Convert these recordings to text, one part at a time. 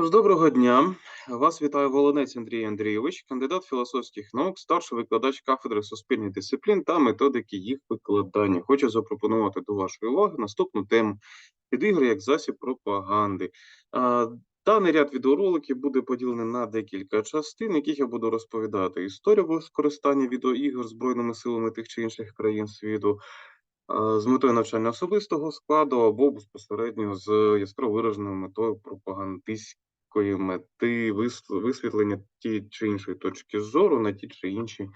Тож, доброго дня. Вас вітає Волонець Андрій Андрійович, кандидат філософських наук, старший викладач кафедри суспільних дисциплін та методики їх викладання. Хочу запропонувати до вашої уваги наступну тему підігри як засіб пропаганди. Даний ряд відеороликів буде поділений на декілька частин, яких я буду розповідати історію використання відеоігр збройними силами тих чи інших країн світу, з метою навчання особистого складу або безпосередньо з яскраво вираженою метою пропагандистської мети вис- висвітлення тієї чи іншої точки зору на ті чи інші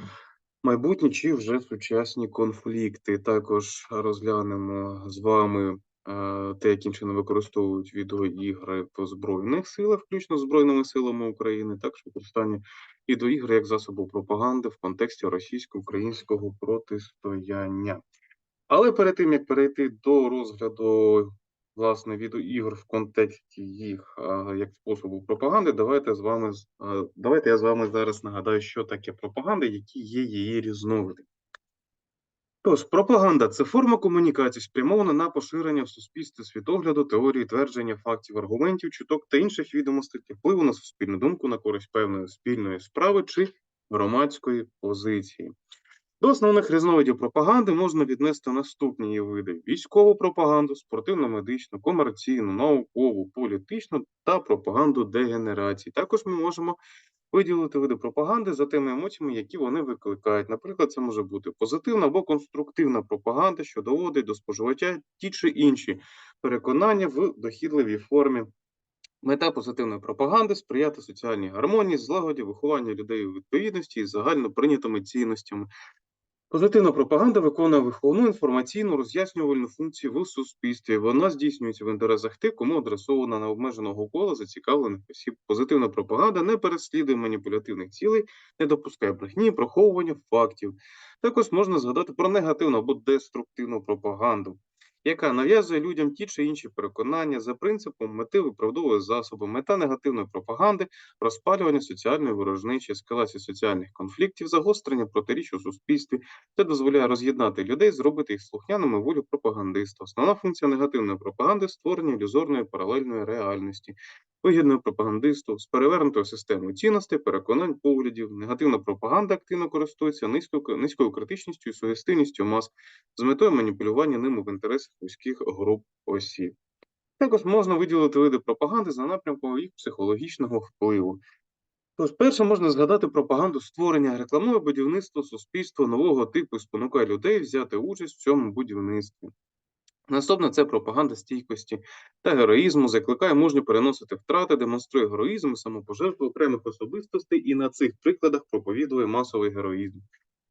майбутні чи вже сучасні конфлікти. Також розглянемо з вами е, те, яким чином використовують відеоігри в Збройних силах, включно з Збройними силами України, також використання відеоігр як засобу пропаганди в контексті російсько-українського протистояння. Але перед тим як перейти до розгляду власне відеоігр в контексті їх як способу пропаганди, давайте з вами з- давайте я з вами зараз нагадаю, що таке пропаганда, які є її різновиди. Тож, пропаганда це форма комунікації, спрямована на поширення в суспільстві світогляду, теорії, твердження, фактів, аргументів, чуток та інших відомостей впливу на суспільну думку на користь певної спільної справи чи громадської позиції. До основних різновидів пропаганди можна віднести наступні її види: військову пропаганду, спортивно-медичну, комерційну, наукову, політичну та пропаганду дегенерації. Також ми можемо виділити види пропаганди за тими емоціями, які вони викликають. Наприклад, це може бути позитивна або конструктивна пропаганда, що доводить до споживача ті чи інші переконання в дохідливій формі. Мета позитивної пропаганди сприяти соціальній гармонії, злагоді, вихованню людей у відповідності із загально прийнятими цінностями. Позитивна пропаганда виконує виховну інформаційну роз'яснювальну функцію в суспільстві. Вона здійснюється в інтересах тих, кому адресована на обмеженого кола зацікавлених осіб. Позитивна пропаганда не переслідує маніпулятивних цілей, не допускає брехні, приховування фактів. Також можна згадати про негативну або деструктивну пропаганду, яка нав'язує людям ті чи інші переконання за принципом мети виправдовує засоби. Мета негативної пропаганди розпалювання соціальної ворожнечі, ескалації соціальних конфліктів, загострення протиріч у суспільстві, це дозволяє роз'єднати людей, зробити їх слухняними волю пропагандиста. Основна функція негативної пропаганди створення ілюзорної паралельної реальності, вигідної пропагандисту з перевернутою системою цінностей, переконань, поглядів. Негативна пропаганда активно користується низькою, низькою критичністю і сугестивністю мас з метою маніпулювання ними в інтересах вузьких груп осіб. Також можна виділити види пропаганди за напрямком їх психологічного впливу. Тож, перше можна згадати пропаганду створення рекламного будівництва суспільства нового типу і спонукає людей взяти участь в цьому будівництві. Наступне це пропаганда стійкості та героїзму, закликає мужньо переносити втрати, демонструє героїзм і самопожертву окремих особистостей і на цих прикладах проповідує масовий героїзм.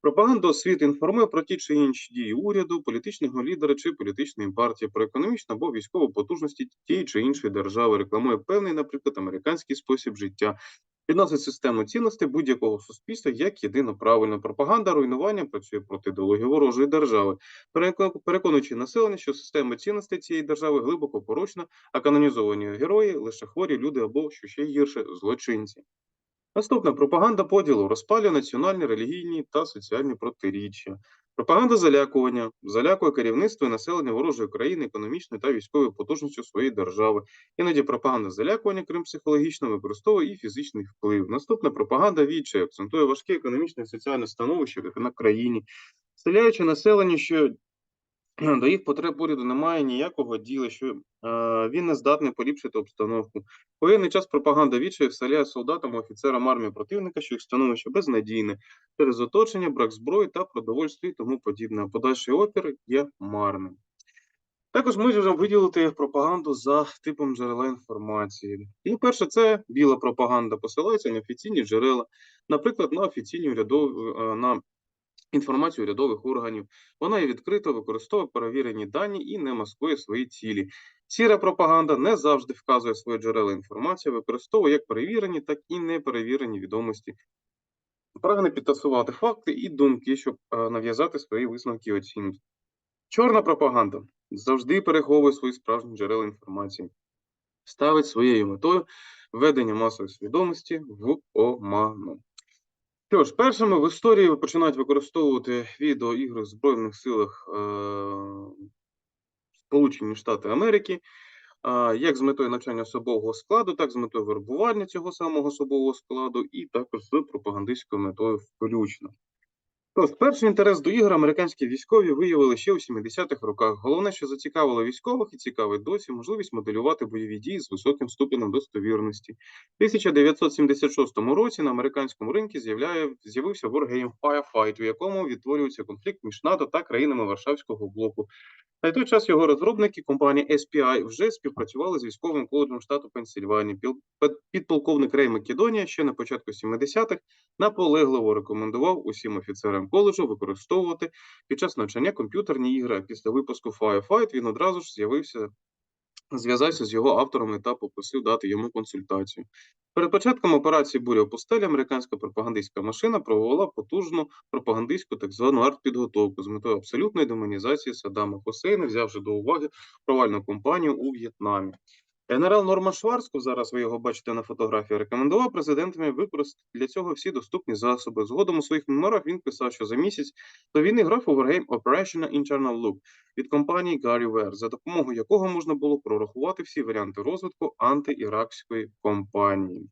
Пропаганда освіти інформує про ті чи інші дії уряду, політичного лідера чи політичної партії, про економічну або військову потужності тієї чи іншої держави, рекламує певний, наприклад, американський спосіб життя, підносить систему цінностей будь-якого суспільства як єдино правильно. Пропаганда руйнування працює проти ідеології ворожої держави, переконуючи населення, що система цінностей цієї держави глибоко порочна, а канонізовані герої лише хворі люди або, що ще гірше, злочинці. Наступна пропаганда поділу розпалює національні, релігійні та соціальні протиріччя. Пропаганда залякування залякує керівництво і населення ворожої країни економічною та військовою потужністю своєї держави. Іноді пропаганда залякування, крім психологічно, використовує і фізичний вплив. Наступна пропаганда відчає акцентує важке економічне і соціальне становище на країні, селяючи населення, що до їх потреб уряду немає ніякого діла, що е, він не здатний поліпшити обстановку. Воєнний час пропаганда відчаю вселяє солдатам офіцерам армії противника, що їх становище безнадійне, через оточення, брак зброї та продовольства і тому подібне. Подальший опір є марним. Також ми можемо виділити пропаганду за типом джерела інформації. І перше, це біла пропаганда, посилається на офіційні джерела, наприклад, на офіційні урядові е, на інформацію урядових органів. Вона є відкрито, використовує перевірені дані і не маскує свої цілі. Сіра пропаганда не завжди вказує свої джерела інформації, використовує як перевірені, так і неперевірені відомості. Прагне підтасувати факти і думки, щоб е, нав'язати свої висновки і оцінки. Чорна пропаганда завжди переховує свої справжні джерела інформації, ставить своєю метою введення масової свідомості в оману. Що ж, першими в історії починають використовувати відеоігри в Збройних силах е, Сполучені Штати Америки. а, як з метою навчання особового складу, так з метою вербування цього самого особового складу, і також з пропагандистською метою включно. Тож, перший інтерес до ігор американські військові виявили ще у 70-х роках. Головне, що зацікавило військових і цікавить досі, можливість моделювати бойові дії з високим ступенем достовірності. У 1976 році на американському ринку з'явився Wargame Firefight, у якому відтворюється конфлікт між НАТО та країнами Варшавського блоку. На той час його розробники, компанія SPI, вже співпрацювали з військовим коледжем штату Пенсільванії. Піл- Підполковник Рей Македонія ще на початку 70-х наполегливо рекомендував усім офіцерам коледжу використовувати під час навчання комп'ютерні ігри. Після випуску Firefight він одразу ж з'явився, зв'язався з його авторами та попросив дати йому консультацію. Перед початком операції Буря в пустелі американська пропагандистська машина провела потужну пропагандистську так звану артпідготовку з метою абсолютної демонізації Саддама Хусейна, взявши до уваги провальну кампанію у В'єтнамі. Генерал Норман Шварцко, зараз ви його бачите на фотографії, рекомендував президентами використати для цього всі доступні засоби. Згодом у своїх меморах він писав, що за місяць до війни грав у Wargame Operation Internal Loop від компанії Gary Ware, за допомогою якого можна було прорахувати всі варіанти розвитку антиіракської кампанії.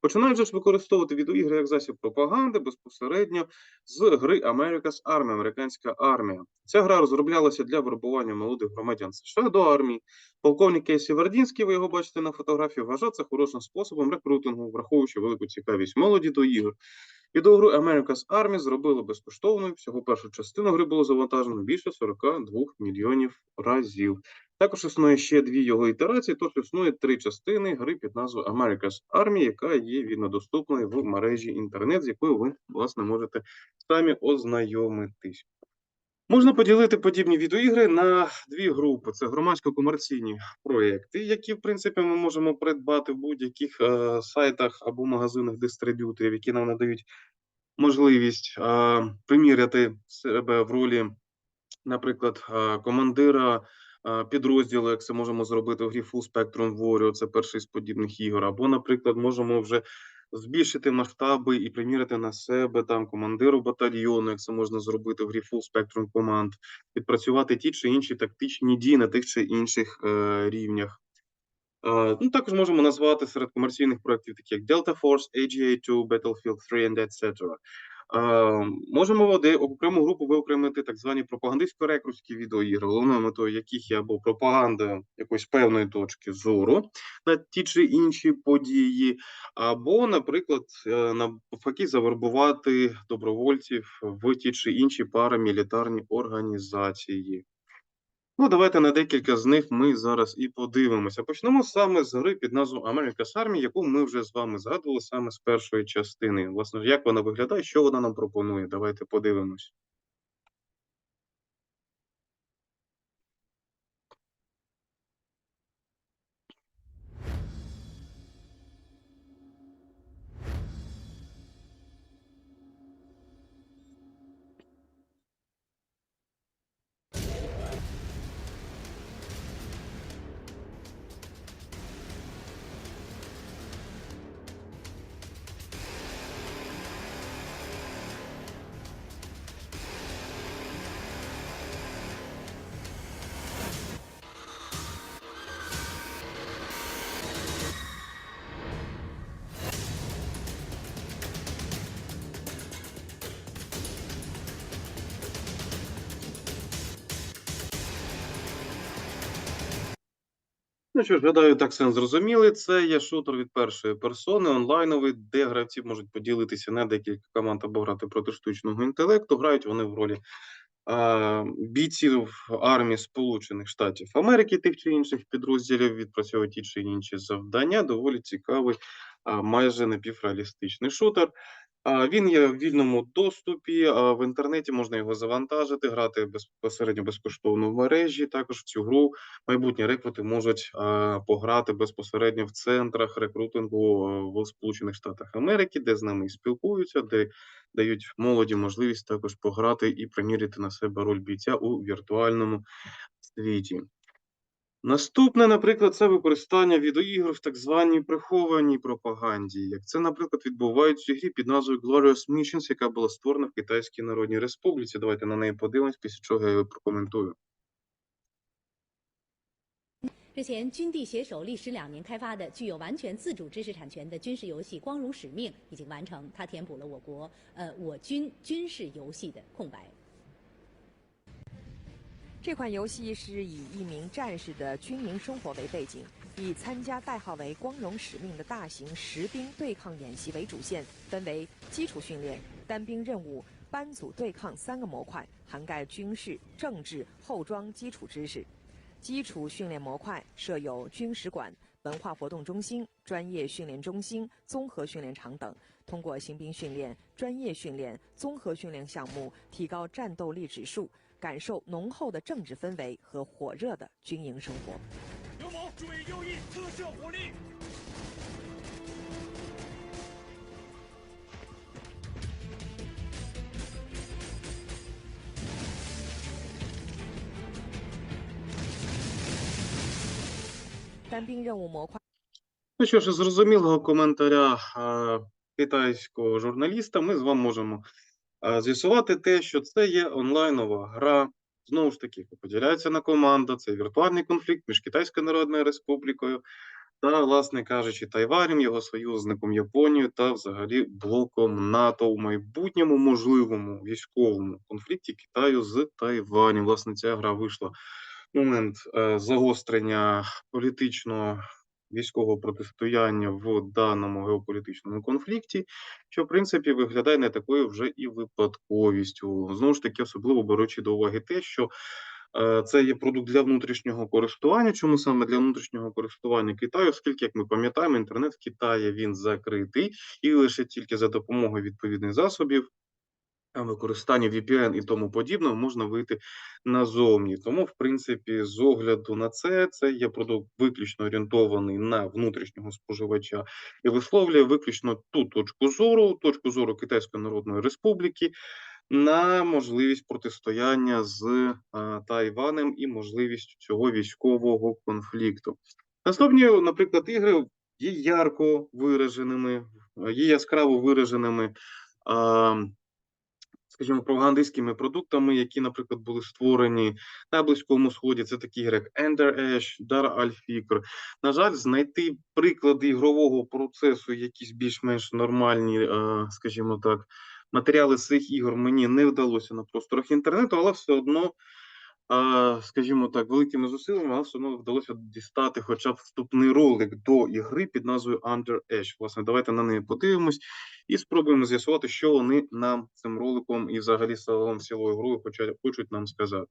Починають ж використовувати відеоігри як засіб пропаганди безпосередньо з гри America's Army, американська армія. Ця гра розроблялася для вербування молодих громадян США до армії. Полковник Кейсі Вардінський, ви його бачите на фотографії, вважав це хорошим способом рекрутингу, враховуючи велику цікавість молоді до ігор. Відеогру America's Army зробили безкоштовною. Всього першу частину гри було завантажено більше 42 мільйонів разів. Також існує ще дві його ітерації, тож існує три частини гри під назвою America's Army, яка є вільнодоступною в мережі інтернет, з якою ви, власне, можете самі ознайомитись. Можна поділити подібні відеоігри на дві групи: це громадсько-комерційні проекти, які, в принципі, ми можемо придбати в будь-яких е, сайтах або магазинах дистриб'юторів, які нам надають можливість е, приміряти себе в ролі, наприклад, е, командира е, підрозділу, як це можемо зробити в грі Full Spectrum Warrior, це перший з подібних ігор, або, наприклад, можемо вже збільшити масштаби і приміряти на себе там командиру батальйону, як це можна зробити в грі Full Spectrum Command, відпрацювати ті чи інші тактичні дії на тих чи інших е, рівнях. Е, ну, також можемо назвати серед комерційних проєктів, такі як Delta Force, AGA2, Battlefield 3 and etc. Е, можемо в окрему групу виокремити так звані пропагандистсько-рекрутські відеоігри, головною метою яких є або пропаганда якоїсь певної точки зору на ті чи інші події, або, наприклад, на навпаки, завербувати добровольців в ті чи інші парамілітарні організації. Ну, давайте на декілька з них ми зараз і подивимося. Почнемо саме з гри під назвою America's Army, яку ми вже з вами згадували саме з першої частини. Власне, як вона виглядає, що вона нам пропонує? Давайте подивимось. Ну що ж, гадаю, так все зрозуміли. Це є шутер від першої персони, онлайновий, де гравці можуть поділитися на декілька команд або грати проти штучного інтелекту. Грають вони в ролі а, бійців армії Сполучених Штатів Америки, тих чи інших підрозділів, відпрацьовують ті чи інші завдання. Доволі цікавий, а, майже напівреалістичний шутер. Він є в вільному доступі. В інтернеті можна його завантажити, грати безпосередньо безкоштовно в мережі. Також в цю гру майбутні рекрути можуть пограти безпосередньо в центрах рекрутингу в Сполучених Штатах Америки, де з ними і спілкуються, де дають молоді можливість також пограти і приміряти на себе роль бійця у віртуальному світі. Наступне, наприклад, це використання відеоігр в так званій прихованій пропаганді. Як це, наприклад, відбувається у грі під назвою Glorious Missions, яка була створена в Китайській Народній Республіці. Давайте на неї подивимось, після чого я її прокоментую. 日前，军地携手历时两年开发的具有完全自主知识产权的军事游戏《光荣使命》已经完成，它填补了我国呃我军军事游戏的空白。 这款游戏是以一名战士的军营生活为背景，以参加代号为“光荣使命”的大型实兵对抗演习为主线，分为基础训练、单兵任务、班组对抗三个模块，涵盖军事、政治、后装基础知识。基础训练模块设有军史馆、文化活动中心、专业训练中心、综合训练场等，通过行兵训练、专业训练、综合训练项目，提高战斗力指数，感受浓厚的政治氛围和火热的军营生活。刘某注意右翼侧射火力。单兵任务模块 Ну що ж, із зрозумілого коментаря а, китайського журналіста ми з вами можемо а, з'ясувати те, що це є онлайнова гра. Знову ж таки, поділяється на команда. Це віртуальний конфлікт між Китайською Народною Республікою та, власне кажучи, Тайванем, його союзником Японією та взагалі блоком НАТО у майбутньому можливому військовому конфлікті Китаю з Тайванем. Власне, ця гра вийшла в момент е, загострення політичного військового протистояння в даному геополітичному конфлікті, що в принципі виглядає не такою вже і випадковістю. Знову ж таки, особливо беручи до уваги те, що е, це є продукт для внутрішнього користування. Чому саме для внутрішнього користування Китаю? Оскільки, як ми пам'ятаємо, інтернет в Китаї він закритий, і лише тільки за допомогою відповідних засобів. Використання VPN і тому подібного можна вийти назовні. Тому, в принципі, з огляду на це, це є продукт виключно орієнтований на внутрішнього споживача і висловлює виключно ту точку зору, точку зору Китайської Народної Республіки на можливість протистояння з а, Тайванем і можливість цього військового конфлікту. Наступні, наприклад, ігри є ярко вираженими, є яскраво вираженими. Скажімо, пропагандистськими продуктами, які, наприклад, були створені на Близькому Сході. Це такі грек Ender Ash, Dar Al-Fikr. На жаль, знайти приклади ігрового процесу, якісь більш-менш нормальні, е, скажімо так, матеріали цих ігор мені не вдалося на просторах інтернету, але все одно. Скажімо так, великими зусиллями, але все одно вдалося дістати хоча б вступний ролик до ігри під назвою Under Edge. Власне, давайте на неї подивимось і спробуємо з'ясувати, що вони нам цим роликом і взагалі загалом цілою грою хочуть нам сказати.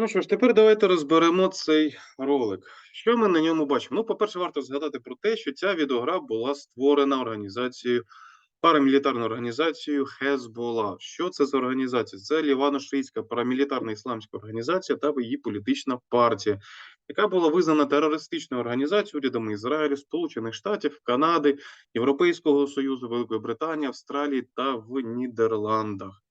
Ну що ж, тепер давайте розберемо цей ролик. Що ми на ньому бачимо? Ну, по-перше, варто згадати про те, що ця відеогра була створена організацією, парамілітарною організацією Хезбола. Що це за організація? Це лівано-шиїцька парамілітарна ісламська організація та її політична партія, яка була визнана терористичною організацією урядами Ізраїлю, Сполучених Штатів, Канади, Європейського Союзу, Великої Британії, Австралії та в Нідерландах.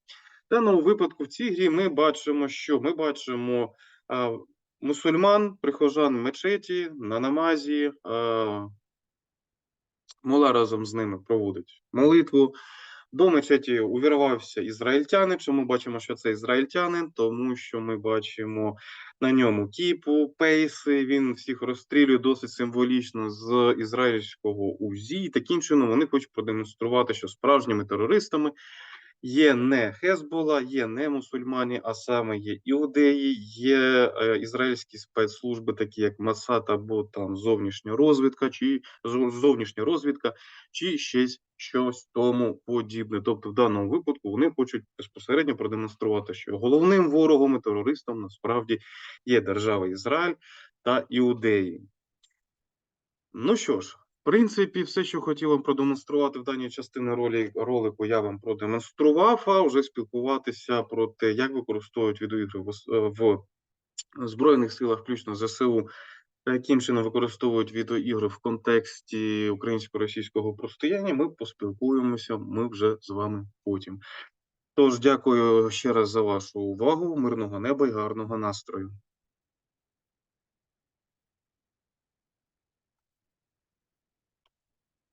Даному випадку в цій грі ми бачимо, що ми бачимо а, мусульман, прихожан мечеті на намазі. А, Мула разом з ними проводить молитву. До мечеті увірвався ізраїльтянин. Чому бачимо, що це ізраїльтянин? Тому що ми бачимо на ньому кіпу, пейси. Він всіх розстрілює досить символічно з ізраїльського УЗІ. Таким чином вони хочуть продемонструвати, що справжніми терористами є не Хезбола, є не мусульмані, а саме є іудеї, є е, ізраїльські спецслужби, такі як Масад або там зовнішня розвідка, чи зо- зовнішня розвідка, чи щось щось тому подібне. Тобто, в даному випадку вони хочуть безпосередньо продемонструвати, що головним ворогом і терористом насправді є держава Ізраїль та іудеї. Ну що ж, принципі, все, що хотів вам продемонструвати в даній частині ролі, ролику, я вам продемонстрував, а вже спілкуватися про те, як використовують відеоігри в, Збройних силах, включно ЗСУ, яким чином використовують відеоігри в контексті українсько-російського протистояння, ми поспілкуємося, ми вже з вами потім. Тож, дякую ще раз за вашу увагу, мирного неба і гарного настрою.